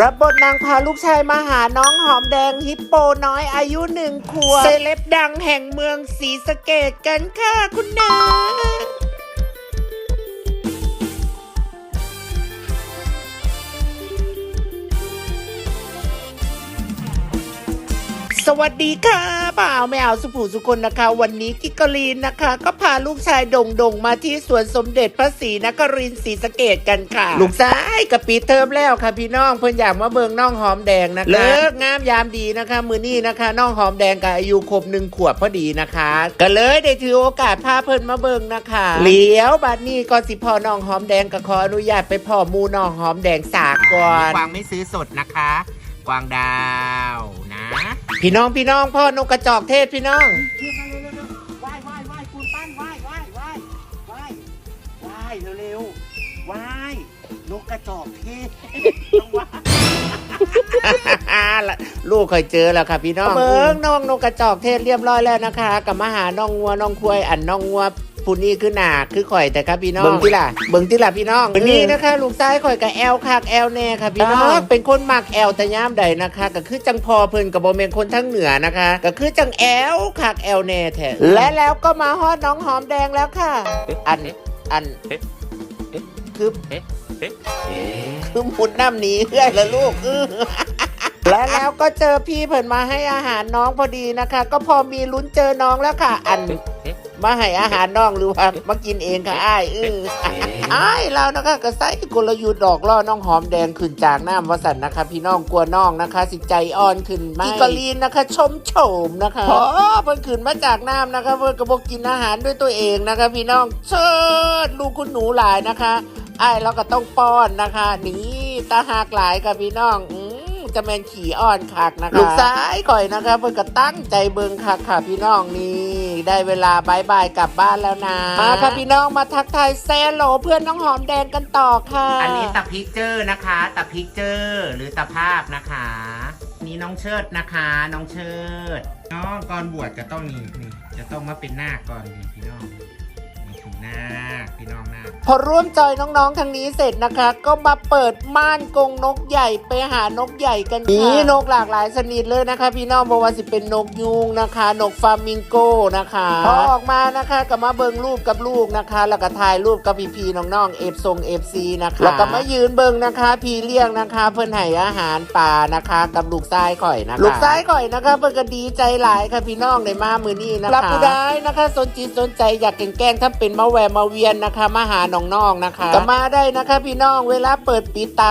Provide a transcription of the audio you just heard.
รับบทนางพาลูกชายมาหาน้องหอมแดงฮิปโปน้อยอายุหนึ่งขวบเซเลบดังแห่งเมืองศรีสะเกดกันค่ะคุณนา สวัสดีค่ะป่าวแมวสุภูสุคนนะคะ วันนี้กิกกลีนนะคะ ก็พาลูกชายดงดงมาที่สวนสมเด็จพระศรีนครินทร์ศรีสะเกดกันค่ะ ลูกชายกับปีเทอมแล้วค่ะพี่น้องเพิ่นอยากมาเบิงน้องหอมแดงนะคะเลิกงามยามดีนะคะ มือนี้นะคะน้องหอมแดงกับอายุครบหนึ่งขวบพอดีนะคะ ก็เลยได้ถือโอกาสพาเพิ่นมาเบิงนะคะเลี้ยวบัดนี้ก็สิพ่อน้องหอมแดงก็ขออนุญาตไปพ่อมูน้องหอมแดงสากก่อนกวางไม่ซื้อสดนะคะ กวางดาวนะ พี่น้องพี่น้องพ่อนกกระจอกเทศพี่น้องว่ายว่ายว่ายคุณปั้นว่ายว่ายว่ายว่ายว่ายเร็วๆว่ายนกกระจอกเทศต้องว่ายลูกเคยเจอแล้วค่ะพี่น้องเบิ้งน้องนกกระจอกเทศเรียบร้อยแล้วนะคะ กับมาหาน้องงัวน้องควายอันน้องงัว ผู้นี้คือหนาคือข่อยแต่ครับพี่น้องเบิ้งที่ล่ะเบิ้งที่ล่ะพี่น้องวันนี้นะคะลูกซ้ายข่อยกับแอลคักแอลแน่ค่ะพี่น้องเป็นคนมักแอลแต่ย่ามใดนะคะ ก็คือจังพอเพิ่นกับโบเมนคนทั้งเหนือนะคะ ก็คือจังแอลคักแอลแน่แท้และแล้วก็มาฮอดน้องหอมแดงแล้วค่ะ อันอันคือคือหมุนน้ำหนีเพื่อนละลูกอื้อและแล้วก็เจอพี่เพิ่นมาให้อาหารน้องพอดีนะคะ ก็พอมีลุ้นเจอน้องแล้วค่ะ อัน มาให้อาหารน้องหรือว่ามากินเองค่ะอ้ายเอออ้ายเรานะคะก็ใส่กลยุทธ์ดอกล่อน้องหอมแดงขึ้นจากน้ำวสันนะคะ พี่น้องกลัวน้องนะคะ สิใจอ่อนขึ้นไหมอีกอลีนนะคะ ชมโฉมนะคะพอเพิ่นขึ้นมาจากน้ำนะคะ เพิ่นก็บอกกินอาหารด้วยตัวเองนะคะ พี่น้องเชิดลูกคุณหนูหลายนะคะอ้ายเราก็ต้องป้อนนะคะนี่ตาหากหลายค่ะพี่น้องอืมจะแมนขี่อ่อนคักนะคะ ลูกซ้ายก่อยนะคะ เพื่อนก็ตั้งใจเบิงคักค่ะพี่น้องนี่ ได้เวลาบายบายกลับบ้านแล้วนะ มาค่ะพี่น้องมาทักทายแซลโหลเพื่อนน้องหอมแดงกันต่อค่ะ อันนี้ตะพิกเจอร์นะคะตะพิกเจอร์หรือตะภาพนะคะนี่น้องเชิดนะคะ น้องเชิดน้องก่อนบวชก็ต้องนี่นี่จะต้องมาเป็นหน้าก่อนนี่พี่น้อง นี่คือนาคพี่น้องนาคพอร่วมจอยน้องๆทางนี้เสร็จนะคะ ก็มาเปิดม่านกรงนกใหญ่ไปหานกใหญ่กันค่ะนี่นกหลากหลายชนิดเลยนะคะ พี่น้องบอกว่าสิเป็นนกยูงนะคะ นกฟามิงโกนะคะพอออกมานะคะก็มาเบิงรูปกับลูกนะคะ แล้วก็ถ่ายรูปกับพี่พีๆน้องๆเอฟทรงเอฟซีนะคะแล้วก็มายืนเบิงนะคะ พี่เลี้ยงนะคะ เพิ่นให้อาหารป่านะคะ กับลูกซ้ายข่อยนะคะลูกซ้ายข่อยนะคะเพิ่นก็ดีใจหลายค่ะพี่น้องในมามือนี้นะคะรับผู้ได้นะคะ สนจิตสนใจอยากแกล้งๆถ้าเป็นมาแวร์มาเวียนนะคะ มาหาน้องๆนะคะก็มาได้นะคะ พี่น้องเวลาเปิดปิดตา